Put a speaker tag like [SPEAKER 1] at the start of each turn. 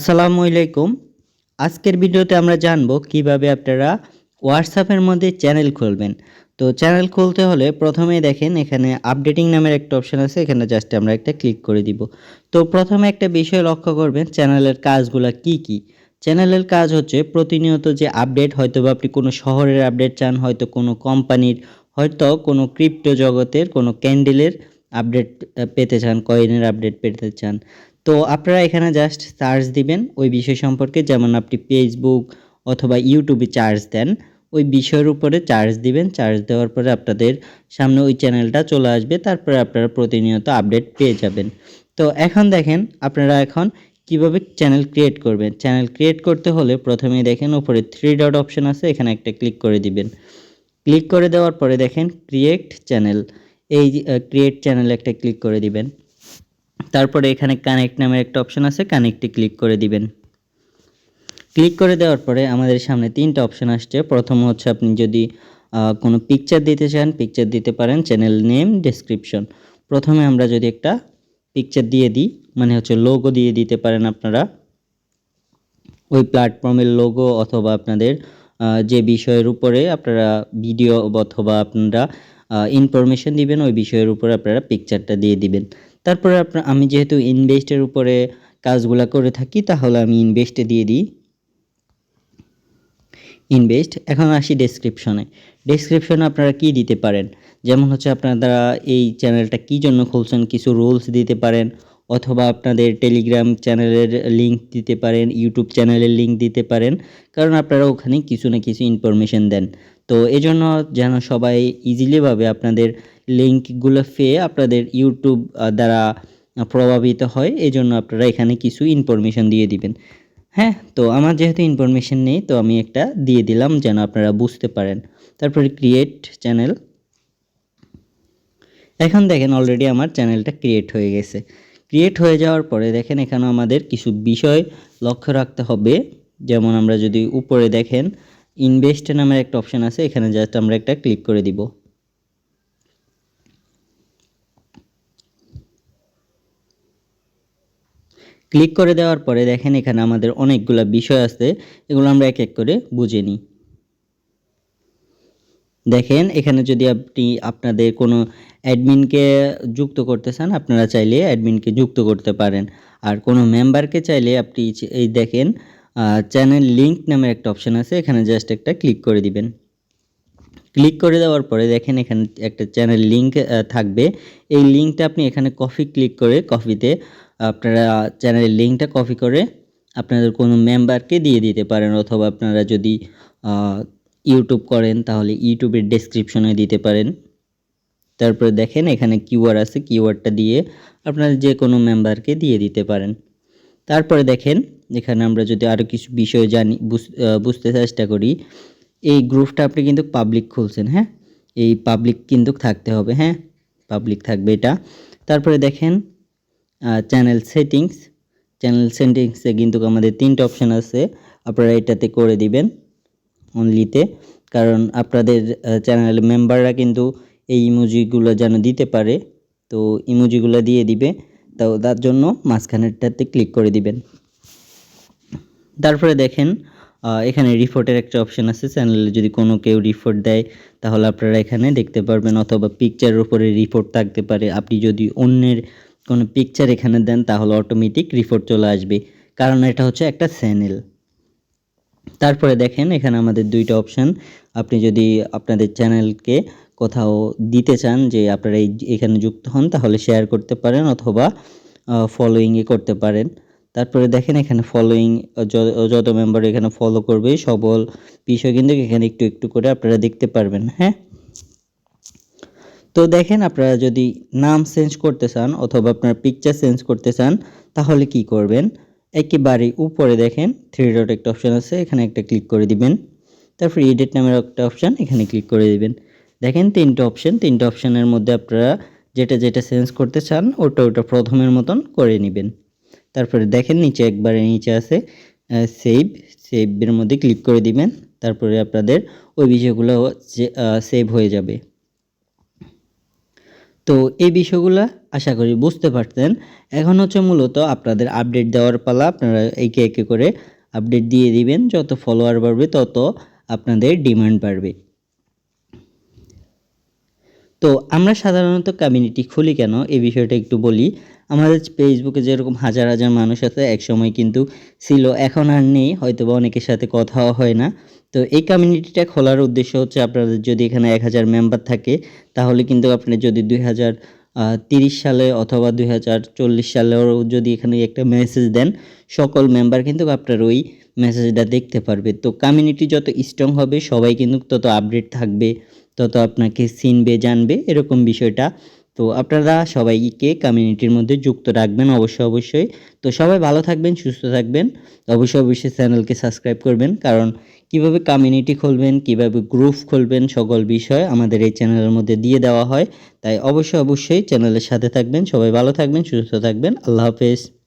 [SPEAKER 1] আসসালামু আলাইকুম। আজকের ভিডিওতে আমরা জানব কীভাবে আপনারা হোয়াটসঅ্যাপের মধ্যে চ্যানেল খুলবেন। তো চ্যানেল খুলতে হলে প্রথমে দেখেন এখানে আপডেটিং নামের একটা অপশন আছে, এখানে জাস্ট আমরা একটা ক্লিক করে দিব। তো প্রথমে একটা বিষয় লক্ষ্য করবেন, চ্যানেলের কাজগুলো কি কি? চ্যানেলের কাজ হচ্ছে প্রতিনিয়ত যে আপডেট হয়তো বা আপনি কোনো শহরের আপডেট চান, হয়তো কোনো কোম্পানির, হয়তো কোনো ক্রিপ্টো জগতের কোনো ক্যান্ডেলের আপডেট পেতে চান, কয়েনের আপডেট পেতে চান। তো আপনারা এখানে জাস্ট সার্চ দিবেন ওই বিষয় সম্পর্কে, যেমন আপনি ফেসবুক অথবা ইউটিউবে চার্জ দেন, ওই বিষয়ের উপরে চার্জ দিবেন চার্জ দেওয়ার পরে আপনাদের সামনে ওই চ্যানেলটা চলে আসবে, তারপরে আপনারা প্রতিনিয়ত আপডেট পেয়ে যাবেন। তো এখন দেখেন, আপনারা এখন কীভাবে চ্যানেল ক্রিয়েট করবেন? চ্যানেল ক্রিয়েট করতে হলে প্রথমে দেখেন উপরে থ্রি ডট অপশন আছে, এখানে একটা ক্লিক করে দিবেন। ক্লিক করে দেওয়ার পরে দেখেন ক্রিয়েট চ্যানেল এই ক্রিয়েট চ্যানেল একটা ক্লিক করে দিবেন। তারপরে এখানে কানেক্ট নামের একটা অপশন আছে কানেক্টে ক্লিক করে দিবেন। ক্লিক করে দেওয়ার পরে আমাদের সামনে তিনটা অপশন আসছে। প্রথম হচ্ছে আপনি যদি কোনো পিকচার দিতে চান পিকচার দিতে পারেন চ্যানেল নেম ডেসক্রিপশন প্রথমে আমরা যদি একটা পিকচার দিয়ে দিই মানে হচ্ছে লোগো দিয়ে দিতে পারেন আপনারা। ওই প্ল্যাটফর্মের লোগো অথবা আপনাদের যে বিষয়ের উপরে আপনারা ভিডিও অথবা আপনারা ইনফরমেশন দিবেন, ওই বিষয়ের উপরে আপনারা পিকচারটা দিয়ে দিবেন। তারপরে আপনার আমি যেহেতু ইনভেস্টের উপরে কাজগুলো করে থাকি, তাহলে আমি ইনভেস্টে দিয়ে দিই। ইনভেস্ট এখন আসি ডেসক্রিপশনে ডেসক্রিপশনে আপনারা কি দিতে পারেন? যেমন হচ্ছে আপনারা এই চ্যানেলটা কি জন্য খুলছেন, কিছু রুলস দিতে পারেন, অথবা আপনাদের টেলিগ্রাম চ্যানেলের লিংক দিতে পারেন ইউটিউব চ্যানেলের লিংক দিতে পারেন, কারণ আপনারা ওখানে কিছু না কিছু ইনফরমেশন দেন। তো এজন্য যেন সবাই ইজিলিভাবে আপনাদের লিঙ্কগুলো পেয়ে আপনাদের ইউটিউব দ্বারা প্রভাবিত হয় এই জন্য আপনারা এখানে কিছু ইনফরমেশন দিয়ে দিবেন। হ্যাঁ তো আমার যেহেতু ইনফরমেশন নেই, তো আমি একটা দিয়ে দিলাম যেন আপনারা বুঝতে পারেন। তারপরে ক্রিয়েট চ্যানেল এখন দেখেন অলরেডি আমার চ্যানেলটা ক্রিয়েট হয়ে গেছে। ক্রিয়েট হয়ে যাওয়ার পরে দেখেন এখানে আমাদের কিছু বিষয় লক্ষ্য রাখতে হবে। যেমন আমরা যদি উপরে দেখেন ইনভেস্ট নামের একটা অপশন আছে, এখানে জাস্ট আমরা একটা ক্লিক করে দিব। ক্লিক করে দেওয়ার পরে দেখেন এখানে আমাদের অনেকগুলো বিষয় আছে, এগুলো আমরা এক এক করে বুঝে নিই। দেখেন, এখানে যদি আপনি আপনাদের কোনো অ্যাডমিনকে যুক্ত করতে চান, আপনারা চাইলে অ্যাডমিনকে যুক্ত করতে পারেন। আর কোনো মেম্বারকে চাইলে আপনি এই দেখেন চ্যানেল লিংক নামের একটা অপশন আছে, এখানে জাস্ট একটা ক্লিক করে দিবেন। ক্লিক করে দেওয়ার পরে দেখেন এখানে একটা চ্যানেল লিঙ্ক থাকবে। এই লিঙ্কটা আপনি এখানে কপি ক্লিক করে কপিতে আপনারা চ্যানেলের লিঙ্কটা কপি করে আপনাদের কোনো মেম্বারকে দিয়ে দিতে পারেন, অথবা আপনারা যদি ইউটিউব করেন, তাহলে ইউটিউবের ডেসক্রিপশনে দিতে পারেন। তারপরে দেখেন এখানে কিওয়ার্ড আছে কিওয়ার্ডটা দিয়ে আপনারা যে কোনো মেম্বারকে দিয়ে দিতে পারেন। তারপরে দেখেন এখানে আমরা যদি আরও কিছু বিষয় জানি, বুঝ- বুঝতে চেষ্টা করি, এই গ্রুপটা আপনি কিন্তু পাবলিক খুলছেন হ্যাঁ? এই পাবলিক কিন্তু থাকতে হবে হ্যাঁ? পাবলিক থাকবে এটা। তারপরে দেখেন চ্যানেল সেটিংস চ্যানেল সেটিংসে কিন্তু আমাদের তিনটা অপশান আছে, আপনারা এটাতে করে দিবেন অনলিতে কারণ আপনাদের চ্যানেল মেম্বাররা কিন্তু এই ইমোজিগুলো যেন দিতে পারে, তো ইমোজিগুলো দিয়ে দিবে, তো তার জন্য মাঝখানেরটাতে ক্লিক করে দিবেন। তারপরে দেখেন এখানে রিপোর্টের একটা অপশন আছে চ্যানেলে যদি কোনো কেউ রিপোর্ট দেয়, তাহলে আপনারা এখানে দেখতে পারবেন, অথবা পিকচারের উপরে রিপোর্ট থাকতে পারে। আপনি যদি অন্যের কোনো পিকচার এখানে দেন, তাহলে অটোমেটিক রিপোর্ট চলে আসবে। কারণ এটা হচ্ছে একটা চ্যানেল তারপরে দেখেন, এখানে আমাদের দুইটা অপশন আপনি যদি আপনাদের চ্যানেলকে কোথাও দিতে চান, যে আপনারা এখানে যুক্ত হন, তাহলে শেয়ার করতে পারেন, অথবা ফলোয়িংয়ে করতে পারেন। তারপরে দেখেন এখানে ফলোয়িং যত মেম্বার এখানে ফলো করবে, সবল বিষয় কিন্তু এখানে একটু একটু করে আপনারা দেখতে পারবেন হ্যাঁ? তো দেখেন আপনারা যদি নাম চেঞ্জ করতে চান অথবা আপনার পিকচার চেঞ্জ করতে চান, তাহলে কি করবেন? একেবারে উপরে দেখেন থ্রি ডট একটা অপশন আছে, এখানে একটা ক্লিক করে দিবেন। তারপর এডিট নামের একটা অপশান এখানে ক্লিক করে দিবেন। দেখেন তিনটে অপশান তিনটে অপশানের মধ্যে আপনারা যেটা যেটা চেঞ্জ করতে চান, ওটা ওটা প্রথমের মতন করে নেবেন। তারপরে দেখেন নিচে একবারে নিচে আছে সেভ সেভের মধ্যে ক্লিক করে দিবেন, তারপরে আপনাদের ওই বিষয়গুলো সেভ হয়ে যাবে। তো এই বিষয়গুলো আশা করি বুঝতে পারতেন। এখন হচ্ছে মূলত আপনাদের আপডেট দেওয়ার পালা, আপনারা একে একে করে আপডেট দিয়ে দিবেন, যত ফলোয়ার বাড়বে তত আপনাদের ডিমান্ড বাড়বে। তো আমরা সাধারণত কমিউনিটি খুলি কেন? এই বিষয়টা একটু বলি। আমাদের ফেসবুকে যেরকম হাজার হাজার মানুষ আছে, একসময় কিন্তু ছিল, এখন আর নেই হয়তো বা অনেকের সাথে কথাও হয় না। তো এই কমিউনিটিটা খোলার উদ্দেশ্য হচ্ছে আপনাদের যদি এখানে এক হাজার মেম্বার থাকে, তাহলে কিন্তু আপনি যদি দুই হাজার তিরিশ সালে অথবা দুই হাজার চল্লিশ সালেও যদি এখানে একটা মেসেজ দেন, সকল মেম্বার কিন্তু আপনার ওই মেসেজটা দেখতে পারবে। তো কমিউনিটি যত স্ট্রং হবে, সবাই কিন্তু তত আপডেট থাকবে, তত আপনাকে চিনবে, জানবে, এরকম বিষয়টা তো আপনারা সবাইকে কমিউনিটির মধ্যে যুক্ত রাখবেন অবশ্যই অবশ্যই। তো সবাই ভালো থাকবেন, সুস্থ থাকবেন। অবশ্যই অবশ্যই চ্যানেলকে সাবস্ক্রাইব করবেন, কারণ কীভাবে কমিউনিটি খুলবেন, কীভাবে গ্রুপ খুলবেন সকল বিষয় আমাদের এই চ্যানেলের মধ্যে দিয়ে দেওয়া হয়। তাই অবশ্যই অবশ্যই চ্যানেলের সাথে থাকবেন, সবাই ভালো থাকবেন, সুস্থ থাকবেন। আল্লাহ হাফেজ।